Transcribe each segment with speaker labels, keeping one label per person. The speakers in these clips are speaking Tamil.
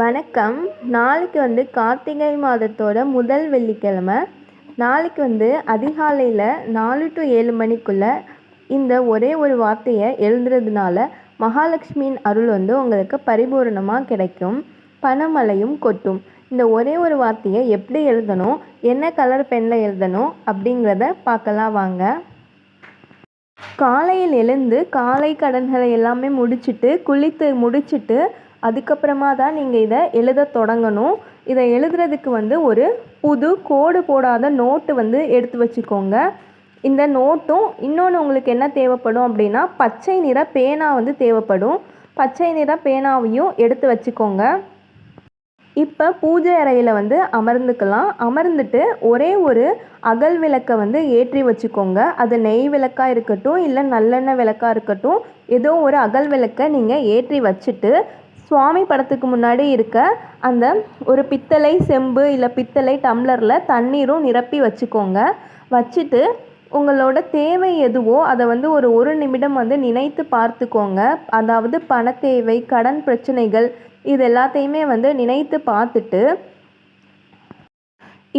Speaker 1: வணக்கம். நாளைக்கு வந்து கார்த்திகை மாதத்தோட முதல் வெள்ளிக்கிழமை. நாளைக்கு வந்து அதிகாலையில் நாலு டு ஏழு மணிக்குள்ளே இந்த ஒரே ஒரு வார்த்தையை எழுதுறதுனால மகாலட்சுமியின் அருள் வந்து உங்களுக்கு பரிபூரணமாக கிடைக்கும். பணமலையும் கொட்டும். இந்த ஒரே ஒரு வார்த்தையை எப்படி எழுதணும் என்ன கலர் பெனில் எழுதணும் அப்படிங்கிறத பார்க்கலாம் வாங்க. காலையில் எழுந்து காலை கடன்களை எல்லாமே முடிச்சுட்டு குளித்து முடிச்சுட்டு அதுக்கப்புறமா தான் நீங்கள் இதை எழுத தொடங்கணும். இதை எழுதுறதுக்கு வந்து ஒரு புது கோடு போடாத நோட்டு வந்து எடுத்து வச்சுக்கோங்க. இந்த நோட்டும் இன்னொன்று உங்களுக்கு என்ன தேவைப்படும் அப்படின்னா பச்சை நிற பேனா வந்து தேவைப்படும். பச்சை நிற பேனாவையும் எடுத்து வச்சுக்கோங்க. இப்போ பூஜை அறையில் வந்து அமர்ந்துக்கலாம். அமர்ந்துட்டு ஒரே ஒரு அகல் விளக்கை வந்து ஏற்றி வச்சுக்கோங்க. அது நெய் விளக்காக இருக்கட்டும் இல்லை நல்லெண்ணெய் விளக்காக இருக்கட்டும் ஏதோ ஒரு அகல் விளக்கை நீங்கள் ஏற்றி வச்சுட்டு சுவாமி படத்துக்கு முன்னாடி இருக்க அந்த ஒரு பித்தளை செம்பு இல்லை பித்தளை டம்ளரில் தண்ணீரும் நிரப்பி வச்சுக்கோங்க. வச்சுட்டு உங்களோட தேவை எதுவோ அதை வந்து ஒரு ஒரு நிமிடம் வந்து நினைத்து பார்த்துக்கோங்க. அதாவது பண தேவை கடன் பிரச்சனைகள் இது எல்லாத்தையுமே வந்து நினைத்து பார்த்துட்டு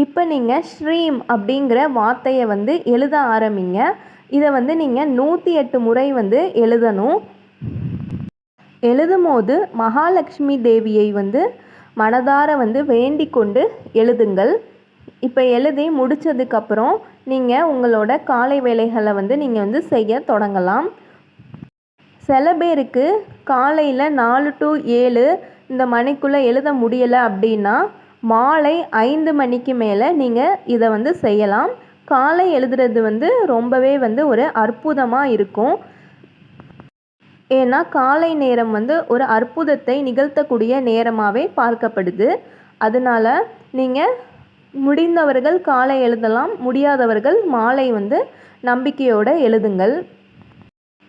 Speaker 1: இப்போ நீங்கள் ஸ்ரீம் அப்படிங்கிற வார்த்தையை வந்து எழுத ஆரம்பிங்க. இதை வந்து நீங்கள் நூற்றி எட்டு முறை வந்து எழுதணும். எழுதும் போது மகாலட்சுமி தேவியை வந்து மனதார வந்து வேண்டிக் கொண்டு எழுதுங்கள். இப்போ எழுதி முடித்ததுக்கப்புறம் நீங்கள் உங்களோட காலை வேலைகளை வந்து நீங்கள் வந்து செய்ய தொடங்கலாம். சில பேருக்கு காலையில் நாலு டு ஏழு இந்த மணிக்குள்ளே எழுத முடியலை அப்படின்னா மாலை ஐந்து மணிக்கு மேலே நீங்கள் இதை வந்து செய்யலாம். காலை எழுதுறது வந்து ரொம்பவே வந்து ஒரு அற்புதமாக இருக்கும். ஏன்னா காலை நேரம் வந்து ஒரு அற்புதத்தை நிகழ்த்தக்கூடிய நேரமாகவே பார்க்கப்படுது. அதனால் நீங்கள் முடிந்தவர்கள் காலை எழுதலாம் முடியாதவர்கள் மாலை வந்து நம்பிக்கையோடு எழுதுங்கள்.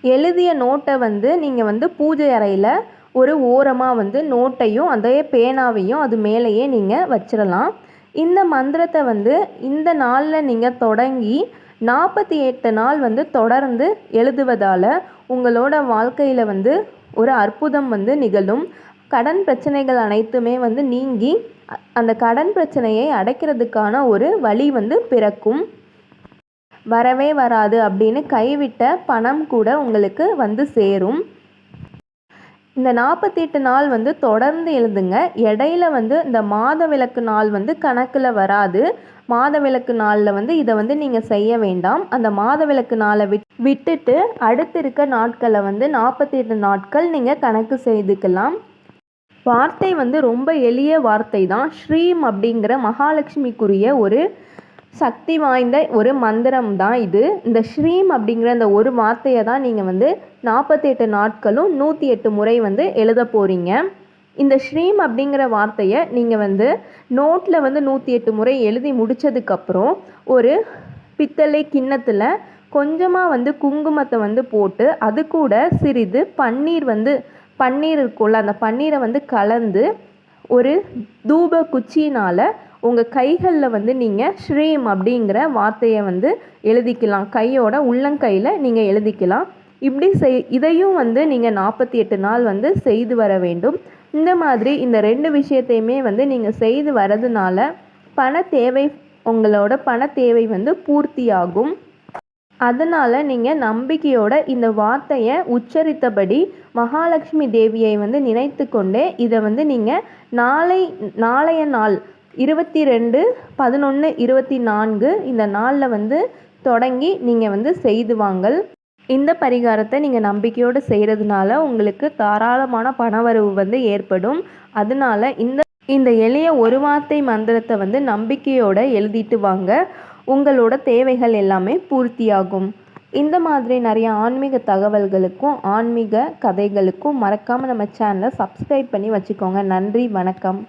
Speaker 1: எழுதிய நோட்டை வந்து நீங்கள் வந்து பூஜை அறையில் ஒரு ஓரமாக வந்து நோட்டையும் அதே பேனாவையும் அது மேலேயே நீங்கள் வச்சிடலாம். இந்த மந்திரத்தை வந்து இந்த நாளில் நீங்கள் தொடங்கி நாற்பத்தி எட்டு நாள் வந்து தொடர்ந்து எழுதுவதால் உங்களோட வாழ்க்கையில் வந்து ஒரு அற்புதம் வந்து நிகழும். கடன் பிரச்சனைகள் அனைத்துமே வந்து நீங்கி அந்த கடன் பிரச்சனையை அடைக்கிறதுக்கான ஒரு வழி வந்து பிறக்கும். வரவே வராது அப்படின்னு கைவிட்ட பணம் கூட உங்களுக்கு வந்து சேரும். இந்த நாற்பத்தெட்டு நாள் வந்து தொடர்ந்து எழுதுங்க. இடையில வந்து இந்த மாத விளக்கு நாள் வந்து கணக்கில் வராது. மாத விளக்கு நாளில் வந்து இதை வந்து நீங்கள் செய்ய வேண்டாம். அந்த மாத விளக்கு நாளை விட் விட்டுட்டு அடுத்து இருக்க நாட்களை வந்து நாற்பத்தெட்டு நாட்கள் நீங்கள் கணக்கு செய்துக்கலாம். வார்த்தை வந்து ரொம்ப எளிய வார்த்தை தான் ஸ்ரீம் அப்படிங்கிற மகாலட்சுமிக்குரிய ஒரு சக்தி வாய்ந்த ஒரு மந்திரம் தான் இது. இந்த ஸ்ரீம் அப்படிங்கிற அந்த ஒரு வார்த்தையை தான் நீங்கள் வந்து நாற்பத்தெட்டு நாட்களும் நூற்றி எட்டு முறை வந்து எழுத போகிறீங்க இந்த ஸ்ரீம் அப்படிங்கிற வார்த்தையை நீங்கள் வந்து நோட்டில் வந்து நூற்றி எட்டு முறை எழுதி முடித்ததுக்கப்புறம் ஒரு பித்தளை கிண்ணத்தில் கொஞ்சமாக வந்து குங்குமத்தை வந்து போட்டு அது கூட சிறிது பன்னீர் வந்து பன்னீர் இருக்கும்ல அந்த பன்னீரை வந்து கலந்து ஒரு தூப குச்சினால் உங்கள் கைகளில் வந்து நீங்கள் ஸ்ரீம் அப்படிங்கிற வார்த்தையை வந்து எழுதிக்கலாம். கையோட உள்ளங்கையில் நீங்கள் எழுதிக்கலாம். இப்படி செய் இதையும் வந்து நீங்கள் நாற்பத்தி எட்டு நாள் வந்து செய்து வர வேண்டும். இந்த மாதிரி இந்த ரெண்டு விஷயத்தையுமே வந்து நீங்கள் செய்து வரதுனால பண தேவை உங்களோட பண தேவை வந்து பூர்த்தியாகும். அதனால் நீங்கள் நம்பிக்கையோட இந்த வார்த்தையை உச்சரித்தபடி மகாலட்சுமி தேவியை வந்து நினைத்து கொண்டே இதை வந்து நீங்கள் நாளை நாளைய நாள் இருபத்தி ரெண்டு பதினொன்று இருபத்தி நான்கு இந்த நாளில் வந்து தொடங்கி நீங்கள் வந்து செய்து வாங்கள் இந்த பரிகாரத்தை நீங்கள் நம்பிக்கையோடு செய்கிறதுனால உங்களுக்கு தாராளமான பணவரவு வந்து ஏற்படும். அதனால இந்த இந்த எளிய ஒரு வார்த்தை மந்திரத்தை வந்து நம்பிக்கையோடு எழுதிட்டு வாங்க. உங்களோட தேவைகள் எல்லாமே பூர்த்தியாகும். இந்த மாதிரி நிறைய ஆன்மீக தகவல்களுக்கும் ஆன்மீக கதைகளுக்கும் மறக்காமல் நம்ம சேனலை சப்ஸ்கிரைப் பண்ணி வச்சுக்கோங்க. நன்றி வணக்கம்.